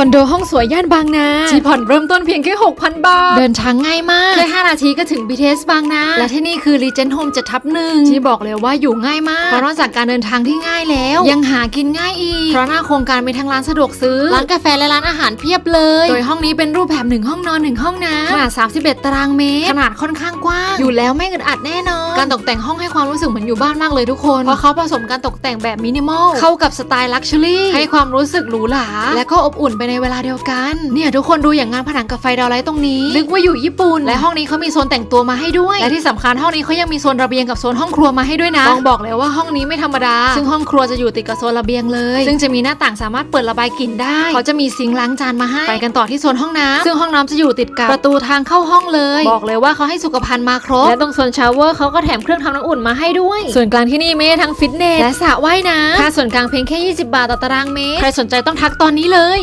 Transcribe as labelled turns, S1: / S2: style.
S1: อนโดห้องสวยย่านบางนาที่ผ่อนเริ่มต้นเพียงแค่ 6,000 บาท เดินทางง่ายมากแค่5นาทีก็ถึง BTS บางนา และที่นี่คือ Regent Home จะทับหนึ่งที่บอกเลยว่าอยู่ง่ายมากเพราะนอกจากการเดินทางที่ง่ายแล้ว ยังหากินง่ายอีกเพราะหน้าโครงการมีทั้งร้านสะดวกซื้อร้านกาแฟและร้านอาหารเพียบเลย โดยห้องนี้เป็นรูปแบบหนึ่งห้องนอนหนึ่งห้องน้ำขนาด 31 ตารางเมตรขนาดค่อนข้างกว้างอยู่แล้วไม่อึดอัดแน่นอนการตกแต่งห้องให้ความรู้สึกเหมือนอยู่บ้านมากเลยทุกคนเพราะเขาผสมการตกแต่งแบบมินิมอลเข้ากับสไตล์ลักชัวรี่ให้ความรู้สึกหรูหราและก็อบอุ่นไปในเวลาเดียวกัน เนี่ยทุกคนดูอย่างงานผนังกับไฟดาวไลท์ตรงนี้ นึกว่าอยู่ญี่ปุ่น และห้องนี้เขามีโซนแต่งตัวมาให้ด้วย และที่สำคัญห้องนี้เขายังมีโซนระเบียงกับโซนห้องครัวมาให้ด้วยนะต้องบอกเลยว่าห้องนี้ไม่ธรรมดา ซึ่งห้องครัวจะอยู่ติดกับโซนระเบียงเลย ซึ่งจะมีหน้าต่างสามารถเปิดระบายกลิ่นได้ เขาจะมีซิงค์ล้างจานมาให้ ไปกันต่อที่โซนห้องน้ำซึ่งห้องน้ำจะอยู่ติดกับประตูทางเข้าห้องเลย บอกเลยว่าเขาให้สุขภัณฑ์มาครบ และตรงโซนชาวเวอร์เขาก็แถมเครื่องทำน้ำอุ่นมาให้ด้วย ส่วนกลางที่นี่ไม่ได้ทั้งฟิตเนสและสระว่ายน้ำค่าส่วนกลางเพียงแค่ 20 บาทต่อตารางเมตร ใครสนใจต้องทักตอนนี้เลย